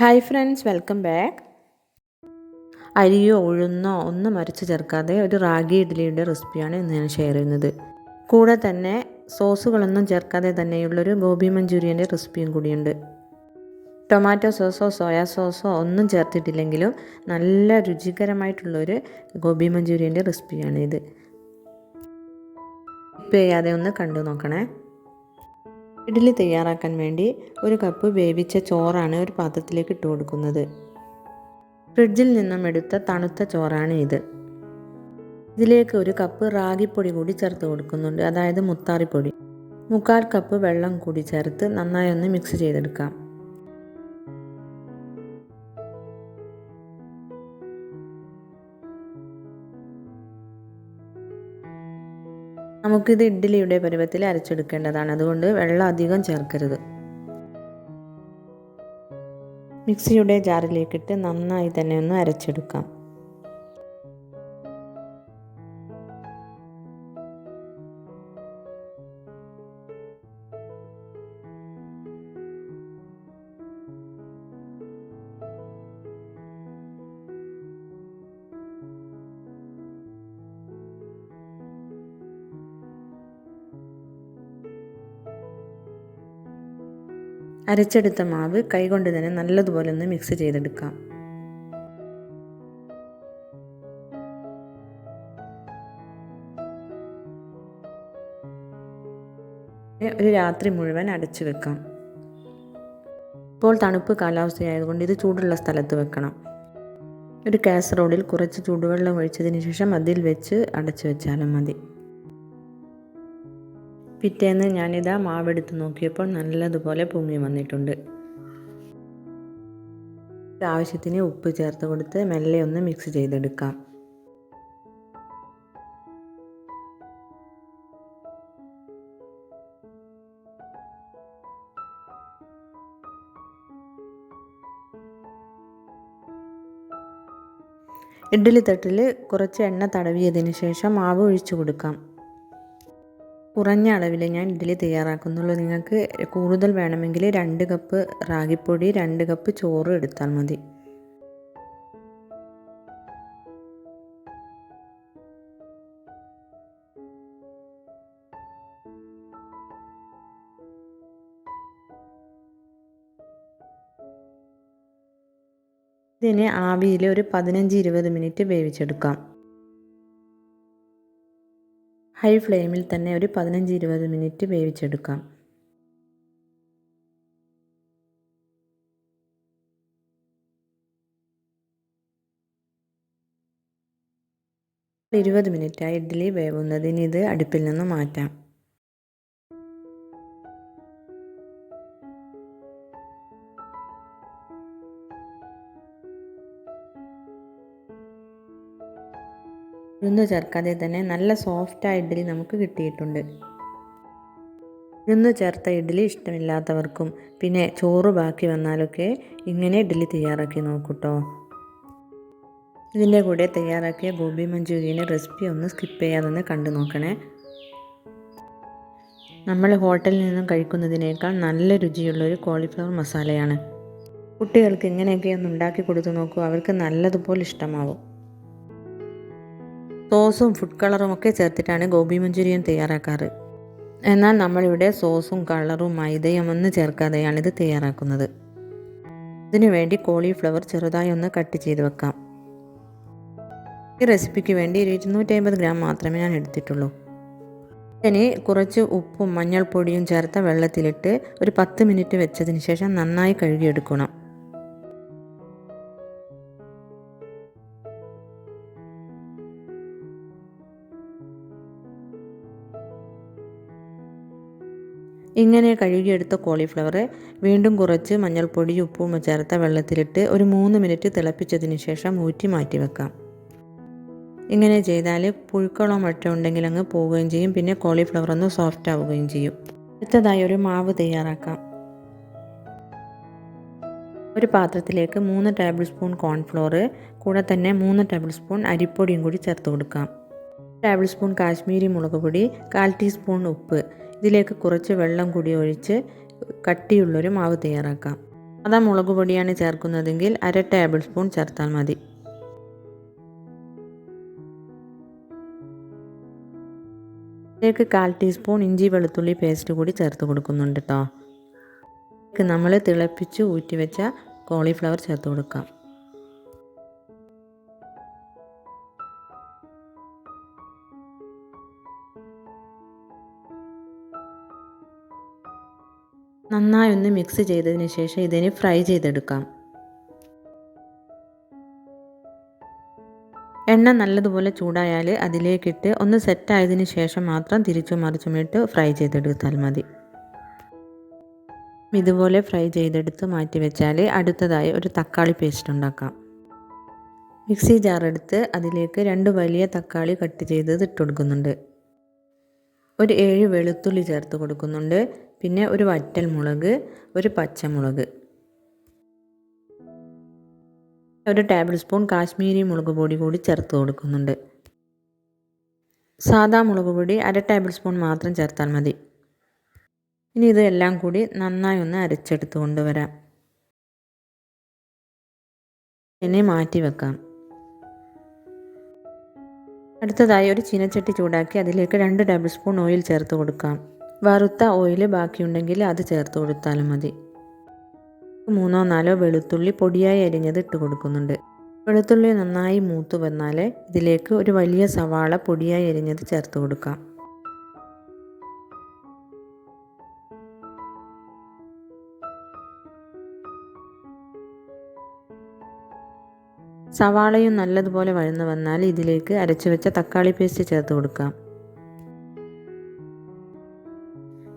Hi friends welcome back. അരിയോ ഉഴുന്നോ ഒന്നും അരച്ച് ചേർക്കാതെ ഒരു റാഗി ഇഡ്ഡലിയുടെ റെസിപ്പിയാണ് ഇന്ന് ഞാൻ ഷെയർ ചെയ്യുന്നത്. കൂടെ തന്നെ സോസുകളൊന്നും ചേർക്കാതെ തന്നെയുള്ളൊരു ഗോബി മഞ്ചൂരിയന്റെ റെസിപ്പിയും കൂടിയുണ്ട്. ടൊമാറ്റോ സോസോ സോയാ സോസോ ഒന്നും ചേർത്തിട്ടില്ലെങ്കിലും നല്ല രുചികരമായിട്ടുള്ളൊരു ഗോബി മഞ്ചൂരിയന്റെ റെസിപ്പിയാണിത്. ഇപ്പം ചെയ്യാതെ ഒന്ന് കണ്ടു നോക്കണേ. ഇഡ്ഡലി തയ്യാറാക്കാൻ വേണ്ടി ഒരു കപ്പ് വേവിച്ച ചോറാണ് ഒരു പാത്രത്തിലേക്ക് ഇട്ട് കൊടുക്കുന്നത്. ഫ്രിഡ്ജിൽ നിന്നും എടുത്ത തണുത്ത ചോറാണ് ഇത്. ഇതിലേക്ക് ഒരു കപ്പ് റാഗിപ്പൊടി കൂടി ചേർത്ത് കൊടുക്കുന്നുണ്ട്. അതായത് മുത്താറിപ്പൊടി. മുക്കാൽ കപ്പ് വെള്ളം കൂടി ചേർത്ത് നന്നായി ഒന്ന് മിക്സ് ചെയ്തെടുക്കാം. നമുക്കിത് ഇഡ്ഡലിയുടെ പരുവത്തിൽ അരച്ചെടുക്കേണ്ടതാണ്. അതുകൊണ്ട് വെള്ളം അധികം ചേർക്കരുത്. മിക്സിയുടെ ജാറിലേക്കിട്ട് നന്നായി തന്നെ ഒന്ന് അരച്ചെടുക്കാം. അരച്ചെടുത്ത മാവ് കൈകൊണ്ട് തന്നെ നല്ലതുപോലെ ഒന്ന് മിക്സ് ചെയ്തെടുക്കാം. ഒരു രാത്രി മുഴുവൻ അടച്ചു വെക്കാം. ഇപ്പോൾ തണുപ്പ് കാലാവസ്ഥയായതുകൊണ്ട് ഇത് ചൂടുള്ള സ്ഥലത്ത് വെക്കണം. ഒരു കാസറോളിൽ കുറച്ച് ചൂടുവെള്ളം ഒഴിച്ചതിന് ശേഷം അതിൽ വെച്ച് അടച്ചു വെച്ചാലും മതി. പിറ്റേന്ന് ഞാനിതാ മാവെടുത്ത് നോക്കിയപ്പോൾ നല്ലതുപോലെ പൊങ്ങി വന്നിട്ടുണ്ട്. ആവശ്യത്തിന് ഉപ്പ് ചേർത്ത് കൊടുത്ത് മെല്ലെ ഒന്ന് മിക്സ് ചെയ്തെടുക്കാം. ഇഡ്ഡലി തട്ടിൽ കുറച്ച് എണ്ണ തടവിയതിന് ശേഷം മാവ് ഒഴിച്ചു കൊടുക്കാം. കുറഞ്ഞ അളവിൽ ഞാൻ ഇഡ്ഡലി തയ്യാറാക്കുന്നുള്ളൂ. നിങ്ങൾക്ക് കൂടുതൽ വേണമെങ്കിൽ രണ്ട് കപ്പ് റാഗിപ്പൊടി രണ്ട് കപ്പ് ചോറ് എടുത്താൽ മതി. ഇതിനെ ആവിയിൽ ഒരു പതിനഞ്ച് ഇരുപത് മിനിറ്റ് വേവിച്ചെടുക്കാം. ഹൈ ഫ്ലെയിമിൽ തന്നെ ഒരു പതിനഞ്ച് ഇരുപത് മിനിറ്റ് വേവിച്ചെടുക്കാം. ഇരുപത് മിനിറ്റായി ഇഡ്ഡലി വേവുന്നതിന് ഇത് അടുപ്പിൽ നിന്ന് മാറ്റാം. ഉഴുന്ന് ചേർക്കാതെ തന്നെ നല്ല സോഫ്റ്റായ ഇഡ്ഡലി നമുക്ക് കിട്ടിയിട്ടുണ്ട്. ഉഴുന്ന് ചേർത്ത ഇഡ്ഡലി ഇഷ്ടമില്ലാത്തവർക്കും പിന്നെ ചോറ് ബാക്കി വന്നാലൊക്കെ ഇങ്ങനെ ഇഡ്ഡലി തയ്യാറാക്കി നോക്കൂട്ടോ. ഇതിന്റെ കൂടെ തയ്യാറാക്കിയ ഗോബി മഞ്ചൂരിയന്റെ റെസിപ്പി ഒന്ന് സ്കിപ്പ് ചെയ്യാതൊന്ന് കണ്ടു നോക്കണേ. നമ്മൾ ഹോട്ടലിൽ നിന്നും കഴിക്കുന്നതിനേക്കാൾ നല്ല രുചിയുള്ളൊരു കോളിഫ്ലവർ മസാലയാണ് കുട്ടികൾക്ക് ഇങ്ങനെയൊക്കെ ഒന്ന് ഉണ്ടാക്കി കൊടുത്തു നോക്കൂ അവർക്ക് നല്ലതുപോലെ ഇഷ്ടമാവും. സോസും ഫുഡ് കളറും ഒക്കെ ചേർത്തിട്ടാണ് ഗോബി മഞ്ചൂരിയൻ തയ്യാറാക്കാറ്. എന്നാൽ നമ്മളിവിടെ സോസും കളറും മൈദയും ഒന്നും ചേർക്കാതെയാണ് ഇത് തയ്യാറാക്കുന്നത്. ഇതിനു വേണ്ടി കോളിഫ്ലവർ ചെറുതായി ഒന്ന് കട്ട് ചെയ്ത് വെക്കാം. ഈ റെസിപ്പിക്ക് വേണ്ടി ഇരുന്നൂറ്റി അമ്പത് ഗ്രാം മാത്രമേ ഞാൻ എടുത്തിട്ടുള്ളൂ. ഇനി കുറച്ച് ഉപ്പും മഞ്ഞൾപ്പൊടിയും ചേർത്ത വെള്ളത്തിലിട്ട് ഒരു പത്ത് മിനിറ്റ് വെച്ചതിന് ശേഷം നന്നായി കഴുകിയെടുക്കണം. ഇങ്ങനെ കഴുകിയെടുത്ത കോളിഫ്ലവർ വീണ്ടും കുറച്ച് മഞ്ഞൾപ്പൊടി ഉപ്പും ചേർത്ത വെള്ളത്തിലിട്ട് ഒരു മൂന്ന് മിനിറ്റ് തിളപ്പിച്ചതിന് ശേഷം ഊറ്റി മാറ്റി വെക്കാം. ഇങ്ങനെ ചെയ്താൽ പുഴുക്കളോ മറ്റോ ഉണ്ടെങ്കിൽ അങ്ങ് പോവുകയും ചെയ്യും. പിന്നെ കോളിഫ്ലവർ ഒന്ന് സോഫ്റ്റ് ആവുകയും ചെയ്യും. അടുത്തതായി ഒരു മാവ് തയ്യാറാക്കാം. ഒരു പാത്രത്തിലേക്ക് മൂന്ന് ടേബിൾ സ്പൂൺ കോൺഫ്ലോർ കൂടെ തന്നെ മൂന്ന് ടേബിൾ സ്പൂൺ അരിപ്പൊടിയും കൂടി ചേർത്ത് കൊടുക്കാം. ടേബിൾ സ്പൂൺ കാശ്മീരി മുളക് പൊടി കാൽ ടീസ്പൂൺ ഉപ്പ് ഇതിലേക്ക് കുറച്ച് വെള്ളം കൂടി ഒഴിച്ച് കട്ടിയുള്ളൊരു മാവ് തയ്യാറാക്കാം. അതാ മുളക് പൊടിയാണ് ചേർക്കുന്നതെങ്കിൽ അര ടേബിൾ സ്പൂൺ ചേർത്താൽ മതി. ഇതിലേക്ക് കാൽ ടീസ്പൂൺ ഇഞ്ചി വെളുത്തുള്ളി പേസ്റ്റ് കൂടി ചേർത്ത് കൊടുക്കുന്നുണ്ട് കേട്ടോ നമ്മൾ തിളപ്പിച്ച് ഊറ്റി വെച്ച കോളിഫ്ലവർ ചേർത്ത് കൊടുക്കാം. നന്നായി ഒന്ന് മിക്സ് ചെയ്തതിന് ശേഷം ഇതിനെ ഫ്രൈ ചെയ്തെടുക്കാം. എണ്ണ നല്ലതുപോലെ ചൂടായാൽ അതിലേക്കിട്ട് ഒന്ന് സെറ്റായതിന് ശേഷം മാത്രം തിരിച്ചും മറിച്ചുമിട്ട് ഫ്രൈ ചെയ്തെടുത്താൽ മതി. ഇതുപോലെ ഫ്രൈ ചെയ്തെടുത്ത് മാറ്റി വെച്ചാൽ അടുത്തതായി ഒരു തക്കാളി പേസ്റ്റ് ഉണ്ടാക്കാം. മിക്സി ജാറെടുത്ത് അതിലേക്ക് രണ്ട് വലിയ തക്കാളി കട്ട് ചെയ്തത് ഇട്ട് കൊടുക്കുന്നുണ്ട്. ഒരു ഏഴ് വെളുത്തുള്ളി ചേർത്ത് കൊടുക്കുന്നുണ്ട്. പിന്നെ ഒരു വറ്റൽ മുളക് ഒരു പച്ചമുളക്. ഒരു ടേബിൾ സ്പൂൺ കാശ്മീരി മുളക് പൊടി കൂടി ചേർത്ത് കൊടുക്കുന്നുണ്ട്. സാദാ മുളക് പൊടി അര ടേബിൾ സ്പൂൺ മാത്രം ചേർത്താൽ മതി. ഇനി ഇതെല്ലാം കൂടി നന്നായി ഒന്ന് അരച്ചെടുത്ത് കൊണ്ടുവരാം. ഇനി മാറ്റി വെക്കാം. അടുത്തതായി ഒരു ചീനച്ചട്ടി ചൂടാക്കി അതിലേക്ക് രണ്ട് ടേബിൾ സ്പൂൺ ഓയിൽ ചേർത്ത് കൊടുക്കാം. വറുത്ത ഓയിൽ ബാക്കിയുണ്ടെങ്കിൽ അത് ചേർത്ത് കൊടുത്താലും മതി. മൂന്നോ നാലോ വെളുത്തുള്ളി പൊടിയായി അരിഞ്ഞത് ഇട്ട് കൊടുക്കുന്നുണ്ട്. വെളുത്തുള്ളി നന്നായി മൂത്ത് വന്നാൽ ഇതിലേക്ക് ഒരു വലിയ സവാള പൊടിയായി അരിഞ്ഞത് ചേർത്ത് കൊടുക്കാം. സവാളയും നല്ലതുപോലെ വഴന്നു വന്നാൽ ഇതിലേക്ക് അരച്ചു വെച്ച തക്കാളി പേസ്റ്റ് ചേർത്ത് കൊടുക്കാം.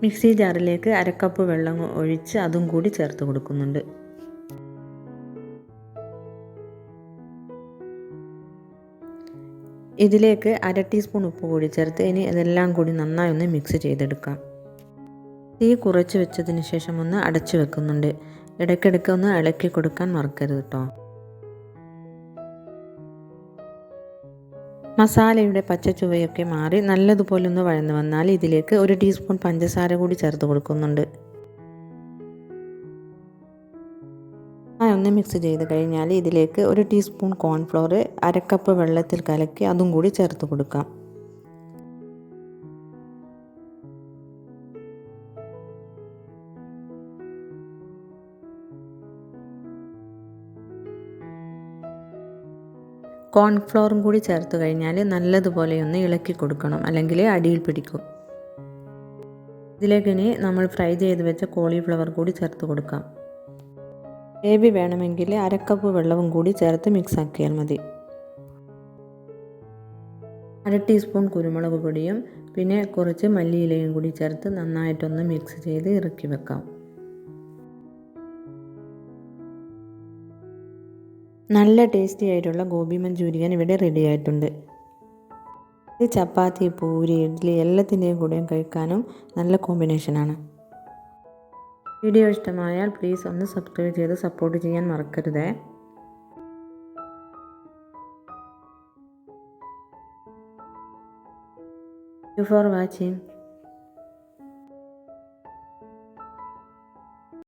മിക്സി ജാറിലേക്ക് അരക്കപ്പ് വെള്ളം ഒഴിച്ച് അതും കൂടി ചേർത്ത് കൊടുക്കുന്നുണ്ട്. ഇതിലേക്ക് അര ടീസ്പൂൺ ഉപ്പ് കൂടി ചേർത്ത് ഇനി ഇതെല്ലാം കൂടി നന്നായി ഒന്ന് മിക്സ് ചെയ്തെടുക്കാം. തീ കുറച്ച് വെച്ചതിന് ശേഷം ഒന്ന് അടച്ചു വെക്കുന്നുണ്ട്. ഇടയ്ക്കിടയ്ക്ക് ഒന്ന് ഇളക്കി കൊടുക്കാൻ മറക്കരുത് കേട്ടോ മസാലയുടെ പച്ച ചുവയൊക്കെ മാറി നല്ലതുപോലെ ഒന്ന് വഴന്നു വന്നാൽ ഇതിലേക്ക് ഒരു ടീസ്പൂൺ പഞ്ചസാര കൂടി ചേർത്ത് കൊടുക്കുന്നുണ്ട്. ഒന്ന് മിക്സ് ചെയ്ത് കഴിഞ്ഞാൽ ഇതിലേക്ക് ഒരു ടീസ്പൂൺ കോൺഫ്ലോർ അരക്കപ്പ് വെള്ളത്തിൽ കലക്കി അതും കൂടി ചേർത്ത് കൊടുക്കാം. കോൺഫ്ലോറും കൂടി ചേർത്ത് കഴിഞ്ഞാൽ നല്ലതുപോലെ ഒന്ന് ഇളക്കി കൊടുക്കണം അല്ലെങ്കിൽ അടിയിൽ പിടിക്കും. ഇതിലേക്ക് ഇനി നമ്മൾ ഫ്രൈ ചെയ്ത് വെച്ച കോളിഫ്ലവർ കൂടി ചേർത്ത് കൊടുക്കാം. ഗ്രേവി വേണമെങ്കിൽ അരക്കപ്പ് വെള്ളവും കൂടി ചേർത്ത് മിക്സ് ആക്കിയാൽ മതി. അര ടീസ്പൂൺ കുരുമുളക് പൊടിയും പിന്നെ കുറച്ച് മല്ലിയിലയും കൂടി ചേർത്ത് നന്നായിട്ടൊന്ന് മിക്സ് ചെയ്ത് ഇറക്കി വെക്കാം. നല്ല ടേസ്റ്റി ആയിട്ടുള്ള ഗോബി മഞ്ചൂരിയൻ ഇവിടെ റെഡി ആയിട്ടുണ്ട്. ചപ്പാത്തി പൂരി ഇഡ്ഡലി എല്ലാത്തിന്റെയും കൂടെ കഴിക്കാനും നല്ല കോമ്പിനേഷനാണ് വീഡിയോ ഇഷ്ടമായാൽ പ്ലീസ് ഒന്ന് സബ്സ്ക്രൈബ് ചെയ്ത് സപ്പോർട്ട് ചെയ്യാൻ മറക്കരുതേ. For watching